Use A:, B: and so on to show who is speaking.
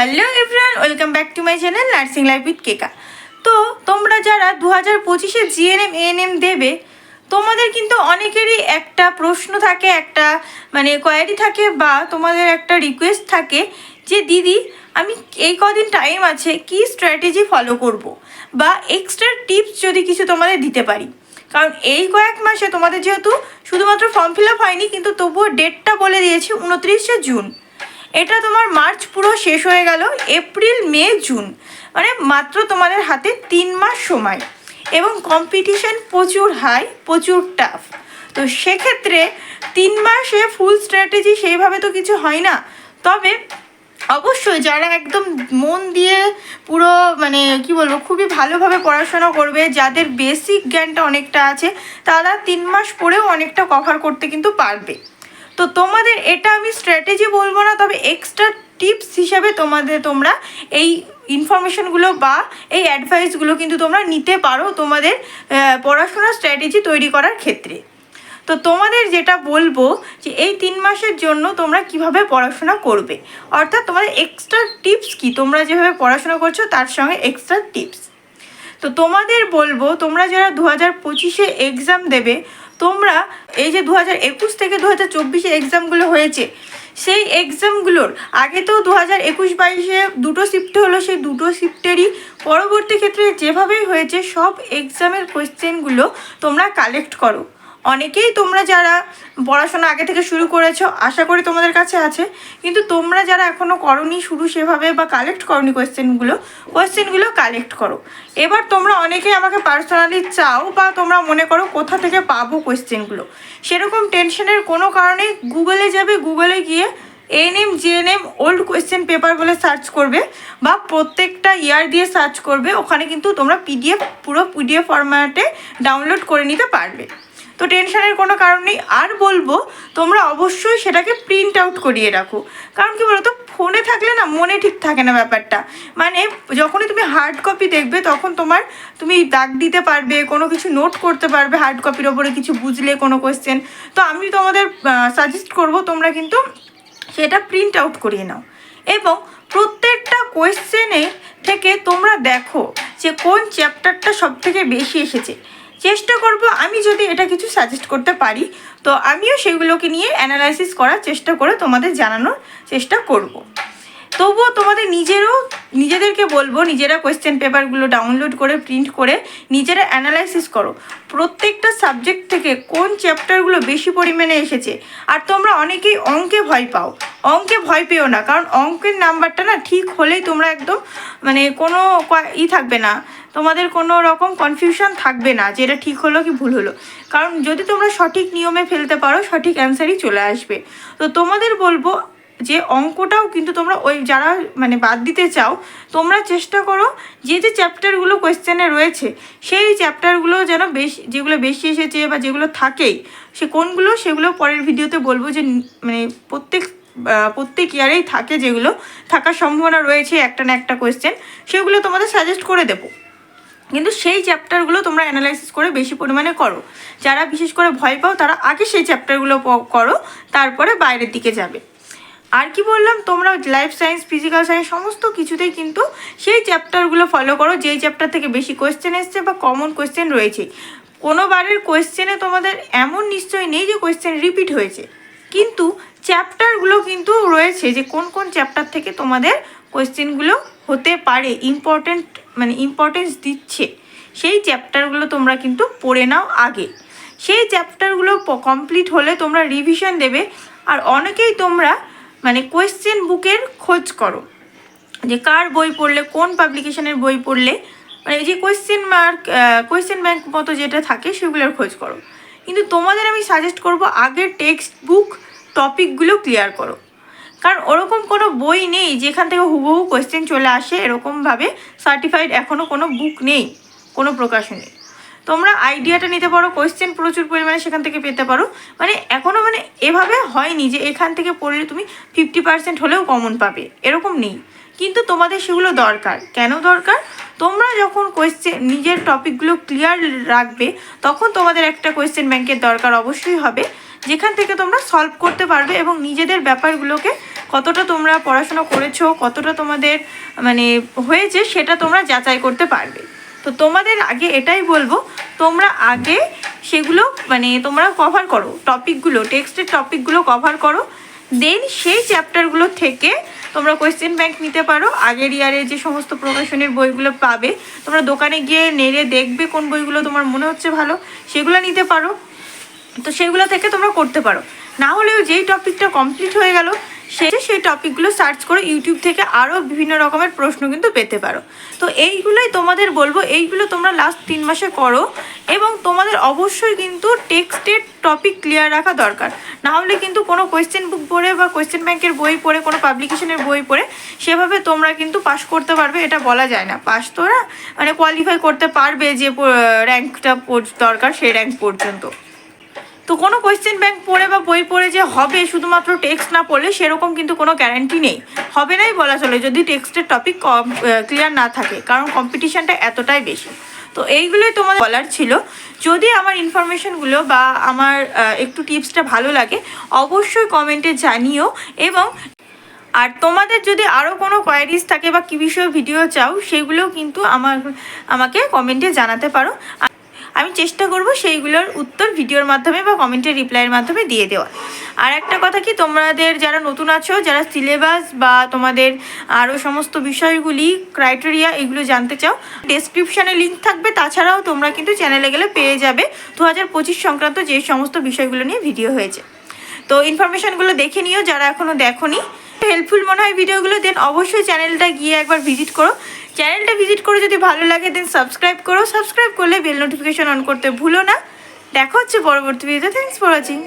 A: Hello everyone, welcome back to my channel nursing life with Keka. তো তোমরা যারা দু হাজার পঁচিশে জিএনএম এএনএম দেবে, তোমাদের কিন্তু অনেকেরই একটা প্রশ্ন থাকে, একটা মানে কোয়ারি থাকে বা তোমাদের একটা রিকোয়েস্ট থাকে যে, দিদি, আমি এই কদিন টাইম আছে, কি স্ট্র্যাটেজি ফলো করব? বা এক্সট্রা টিপস যদি কিছু তোমাদের দিতে পারি? কারণ এই কয়েক মাসে তোমাদের যেহেতু শুধুমাত্র ফর্ম ফিল আপ হয়নি, কিন্তু তবুও ডেটটা বলে দিয়েছি, উনত্রিশে জুন এটা তোমার মার্চ পুরো শেষ হয়ে গেল, এপ্রিল, মে, জুন। মানে মাত্র তোমাদের হাতে তিন মাস সময়। এবং কম্পিটিশন প্রচুর হাই প্রচুর টাফ তো সেক্ষেত্রে তিন মাসে ফুল স্ট্র্যাটেজি সেইভাবে তো কিছু হয় না। তবে অবশ্যই যারা একদম মন দিয়ে পুরো মানে কি বলব, খুবই ভালোভাবে পড়াশোনা করবে, যাদের বেসিক জ্ঞানটা অনেকটা আছে, তারা তিন মাস পরেও অনেকটা কভার করতে কিন্তু পারবে। তো তোমাদের এটা আমি স্ট্র্যাটেজি বলব না, তবে এক্সট্রা টিপস হিসাবে তোমাদের তোমরা এই ইনফরমেশনগুলো বা এই অ্যাডভাইসগুলো কিন্তু তোমরা নিতে পারো তোমাদের পড়াশোনার স্ট্র্যাটেজি তৈরি করার ক্ষেত্রে। তো তোমাদের যেটা বলব যে এই তিন মাসের জন্য তোমরা কীভাবে পড়াশোনা করবে? অর্থাৎ তোমাদের এক্সট্রা টিপস কি? তোমরা যেভাবে পড়াশোনা করছ তার সঙ্গে এক্সট্রা টিপস তো তোমাদের বলব, তোমরা যারা দু হাজার পঁচিশে এক্সাম দেবে তোমরা এই যে দু হাজার একুশ থেকে দু হাজার চব্বিশে এক্সামগুলো হয়েছে, সেই এক্সামগুলোর আগে তো দু হাজার একুশ বাইশে দুটো শিফট হলো, সেই দুটো শিফটেরই পরবর্তী ক্ষেত্রে যেভাবেই হয়েছে, সব এক্সামের কোয়েশ্চেনগুলো তোমরা কালেক্ট করো। অনেকেই তোমরা যারা পড়াশোনা আগে থেকে শুরু করেছ, আশা করি তোমাদের কাছে আছে, কিন্তু তোমরা যারা এখনও করনি শুরু সেভাবে বা কালেক্ট করনি কোয়েশ্চেনগুলো কোয়েশ্চেনগুলো কালেক্ট করো। এবার তোমরা অনেকেই আমাকে পার্সোনালি চাও বা তোমরা মনে করো কোথা থেকে পাবো কোয়েশ্চেনগুলো সেরকম টেনশনের কোনো কারণে গুগলে যাবে গুগলে গিয়ে N M ANM GNM old question paper বলে সার্চ করবে বা প্রত্যেকটা ইয়ার দিয়ে সার্চ করবে, ওখানে কিন্তু তোমরা পিডিএফ পুরো পিডিএফ ফরম্যাটে ডাউনলোড করে নিতে পারবে। তো টেনশনের কোনো কারণ নেই। আর বলব, তোমরা অবশ্যই সেটাকে প্রিন্ট আউট করিয়ে রাখো। কারণ কি বলতো ফোনে থাকলে না মনে ঠিক থাকে না ব্যাপারটা। মানে যখনই তুমি হার্ড কপি দেখবে, তখন তোমার তুমি দাগ দিতে পারবে, কোনো কিছু নোট করতে পারবে হার্ড কপির ওপরে কিছু বুঝলে কোনো কোয়েশ্চেন তো আমি তোমাদের সাজেস্ট করব, তোমরা কিন্তু সেটা প্রিন্ট আউট করিয়ে নাও। এবং প্রত্যেকটা কোয়েশ্চেনে থেকে তোমরা দেখো যে কোন চ্যাপ্টারটা সব থেকে বেশি এসেছে চেষ্টা করব আমি যদি এটা কিছু সাজেস্ট করতে পারি, তো আমিও সেগুলোকে নিয়ে অ্যানালাইসিস করার চেষ্টা করে তোমাদের জানানোর চেষ্টা করব। তবুও তোমাদের নিজেরও, নিজেদেরকে বলব, নিজেরা কোয়েশ্চেন পেপারগুলো ডাউনলোড করে প্রিন্ট করে, নিজেরা অ্যানালাইসিস করো। প্রত্যেকটা সাবজেক্ট থেকে কোন চ্যাপ্টারগুলো বেশি পরিমাণে এসেছে? আর তোমরা অনেকেই অঙ্কে ভয় পাও। অঙ্কে ভয় পেও না, কারণ অঙ্কের নাম্বারটা না ঠিক হলেই তোমরা একদম মানে কোনো ই থাকবে না। তোমাদের কোনো রকম কনফিউশন থাকবে না যে এটা ঠিক হলো কি ভুল হলো। কারণ যদি তোমরা সঠিক নিয়মে ফেলতে পারো, সঠিক অ্যান্সারই চলে আসবে। তো তোমাদের বলব যে অঙ্কটাও কিন্তু তোমরা ওই যারা মানে বাদ দিতে চাও, তোমরা চেষ্টা করো যে যে চ্যাপ্টারগুলো কোয়েশ্চেনে রয়েছে, সেই চ্যাপ্টারগুলো যেন বেশি, যেগুলো বেশি এসেছে বা যেগুলো থাকেই, সে কোনগুলো সেগুলো পরের ভিডিওতে বলব যে মানে প্রত্যেক প্রত্যেক ইয়ারেই থাকে যেগুলো, থাকার সম্ভাবনা রয়েছে একটা না একটা কোয়েশ্চেন, সেগুলো তোমাদের সাজেস্ট করে দেবো। কিন্তু সেই চ্যাপ্টারগুলো তোমরা অ্যানালাইসিস করে বেশি পরিমাণে করো। যারা বিশেষ করে ভয় পাও, তারা আগে সেই চ্যাপ্টারগুলো করো, তারপরে বাইরের দিকে যাবে। আর কি বললাম, তোমরা লাইফ সায়েন্স ফিজিক্যাল সায়েন্স সমস্ত কিছুতেই কিন্তু সেই চ্যাপ্টারগুলো ফলো করো, যেই চ্যাপ্টার থেকে বেশি কোয়েশ্চেন এসছে বা কমন কোয়েশ্চেন রয়েছে। কোনো বারের কোয়েশ্চেনে তোমাদের এমন নিশ্চয় নেই যে কোয়েশ্চেন রিপিট হয়েছে। কিন্তু চ্যাপ্টারগুলো কিন্তু রয়েছে যে কোন কোন চ্যাপ্টার থেকে তোমাদের কোয়েশ্চেনগুলো হতে পারে ইম্পর্টেন্ট মানে ইম্পর্টেন্স দিচ্ছে। সেই চ্যাপ্টারগুলো তোমরা কিন্তু পড়ে নাও আগে। সেই চ্যাপ্টারগুলো কমপ্লিট হলে তোমরা রিভিশন দেবে। আর অনেকেই তোমরা মানে কোয়েশ্চেন বুকের খোঁজ করো। যে কার বই পড়লে, কোন পাবলিকেশনের বই পড়লে মানে যে কোয়েশ্চেন মার্ক কোয়েশ্চেন ব্যাংক মতো যেটা থাকে, সেগুলোর খোঁজ করো। কিন্তু তোমাদের আমি সাজেস্ট করব আগের টেক্সট বুক টপিকগুলো ক্লিয়ার করো। কারণ ওরকম কোনো বই নেই যেখান থেকে হুবহু কোয়েশ্চেন চলে আসে, এরকমভাবে সার্টিফাইড এখনও কোনো বুক নেই, কোনো প্রকাশনী। তোমরা আইডিয়াটা নিতে পারো কোয়েশ্চেন প্রচুর পরিমাণে সেখান থেকে পেতে পারো। মানে এখনও মানে এভাবে হয়নি যে এখান থেকে পড়লে তুমি ফিফটি পার্সেন্ট হলেও কমন পাবে। এরকম নেই। কিন্তু তোমাদের সেগুলো দরকার। কেন দরকার? তোমরা যখন কোয়েশ্চেন নিজের টপিকগুলো ক্লিয়ার রাখবে, তখন তোমাদের একটা কোয়েশ্চেন ব্যাংকের দরকার অবশ্যই হবে। যেখান থেকে তোমরা সলভ করতে পারবে এবং নিজেদের ব্যাপারগুলোকে কতটা তোমরা পড়াশোনা করেছ, কতটা তোমাদের মানে হয়েছে, সেটা তোমরা যাচাই করতে পারবে। তো তোমাদের আগে এটাই বলব, তোমরা আগে সেগুলো মানে তোমরা কভার করো টপিকগুলো টেক্সটের টপিকগুলো কভার করো দেন সেই চ্যাপ্টারগুলো থেকে তোমরা কোয়েশ্চেন ব্যাংক নিতে পারো, আগের ইয়ারে যে সমস্ত প্রকাশনের বইগুলো পাবে, তোমরা দোকানে গিয়ে নেড়ে দেখবে কোন বইগুলো তোমার মনে হচ্ছে ভালো, সেগুলো নিতে পারো, তো সেগুলো থেকে তোমরা করতে পারো। না হলেও যেই টপিকটা কমপ্লিট হয়ে গেল সে সেই টপিকগুলো সার্চ করে ইউটিউব থেকে আরও বিভিন্ন রকমের প্রশ্ন কিন্তু পেতে পারো। তো এইগুলোই তোমাদের বলব, এইগুলো তোমরা লাস্ট তিন মাসে করো এবং তোমাদের অবশ্যই কিন্তু টেক্সটের টপিক ক্লিয়ার রাখা দরকার। না হলে কিন্তু কোনো কোয়েশ্চেন বুক পড়ে বা কোয়েশ্চেন ব্যাংকের বই পড়ে, কোনো পাবলিকেশনের বই পড়ে, সেভাবে তোমরা কিন্তু পাশ করতে পারবে, এটা বলা যায় না। পাশ তোরা মানে কোয়ালিফাই করতে পারবে যে র্যাঙ্কটা দরকার সেই র্যাঙ্ক পর্যন্ত। তো কোনো কোয়েশ্চেন ব্যাংক পড়ে বা বই পড়ে যে হবে, শুধুমাত্র টেক্সট না পড়লে সেরকম কিন্তু কোনো গ্যারান্টি নেই। হবে নাই বলা চলে, যদি টেক্সটের টপিক ক্লিয়ার না থাকে, কারণ কম্পিটিশানটা এতটাই বেশি। তো এইগুলোই তোমাদের বলার ছিল। যদি আমার ইনফরমেশনগুলো বা আমার একটু টিপসটা ভালো লাগে, অবশ্যই কমেন্টে জানিও এবং আর তোমাদের যদি আরও কোনো কোয়ারিজ থাকে বা কী বিষয়ে ভিডিও চাও, সেগুলোও কিন্তু আমার, আমাকে কমেন্টে জানাতে পারো। আমি চেষ্টা করব সেইগুলোর উত্তর ভিডিওর মাধ্যমে বা কমেন্টের রিপ্লাইয়ের মাধ্যমে দিয়ে দেওয়া আর একটা কথা কি, তোমাদের যারা নতুন আছো, যারা সিলেবাস বা তোমাদের আরও সমস্ত বিষয়গুলি ক্রাইটেরিয়া এগুলো জানতে চাও ডেসক্রিপশানে লিঙ্ক থাকবে। তাছাড়াও তোমরা কিন্তু চ্যানেলে গেলে পেয়ে যাবে দু হাজার পঁচিশ সংক্রান্ত যে সমস্ত বিষয়গুলো নিয়ে ভিডিও হয়েছে। তো ইনফরমেশানগুলো দেখে নিও, যারা এখনও দেখোনি হেল্পফুল মনে হয় ভিডিওগুলো দেন অবশ্যই চ্যানেলটা গিয়ে একবার ভিজিট করো। চ্যানেলটা ভিজিট করে যদি ভালো লাগে দেন সাবস্ক্রাইব করো। সাবস্ক্রাইব করলে বেল নোটিফিকেশন অন করতে ভুলো না। দেখা হচ্ছে পরবর্তী ভিডিওতে থ্যাংকস ফর ওয়াচিং